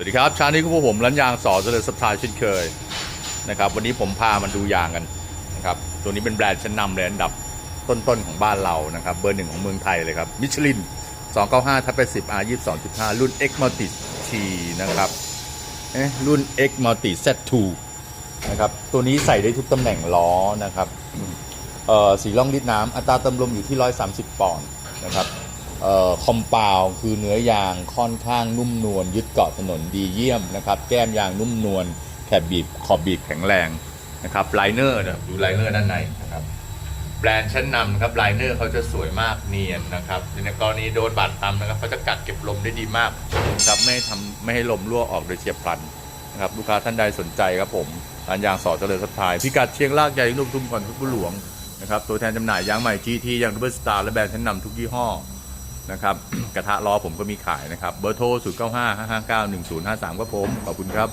สวัสดีครับเช้านี้ก็พวกผมร้านยางสอเจริญสัพทาเช่นเคยนะครับวันนี้ผมพามันดูยางกันนะครับตัวนี้เป็นแบรนด์ชั้นนำเลยอันดับต้นๆของบ้านเรานะครับเบอร์หนึ่งของเมืองไทยเลยครับมิชลิน 295ทับ80 R 22.5 รุ่น X Multi T นะครับเอ๊ะรุ่น X Multi Z2 นะครับตัวนี้ใส่ได้ทุกตำแหน่งล้อนะครับเอ่อสีล่องลิดน้ำอัตราเติมลมอยู่ที่ 130 ปอนด์นะครับ คอมเปาวคือเนื้อยางค่อนข้างนุ่มนวลยึดเกาะถนนดีเยี่ยมนะครับแก้มยางนุ่มนวลแถบบีบขอบบีบแข็งแรงนะครับไลเนอร์ดูไลเนอร์ด้านในนะครับแบรนด์ชั้นนำนะครับไลเนอร์เขาจะสวยมากเนียนนะครับในกรณีโดนบาดตำนะครับเขาจะกักเก็บลมได้ดีมากนะครับไม่ให้ทำไม่ให้ลมรั่วออกโดยเฉียบพลันนะครับลูกค้าท่านใดสนใจครับผมร้านยางสอเจริญสัพพายพิกัดเชียงรากใหญ่นุ่มทุ่มก่อนทุกผู้หลวงนะครับตัวแทนจำหน่ายยางใหม่ GT ยางดับเบิลสตาร์และแบรนด์ชั้นนำทุกยี่ห้อ นะครับ กระทะล้อผมก็มีขายนะครับ เบอร์โทร 0 9 5 5 5 9 1 0 5 3 ครับผม ขอบคุณครับ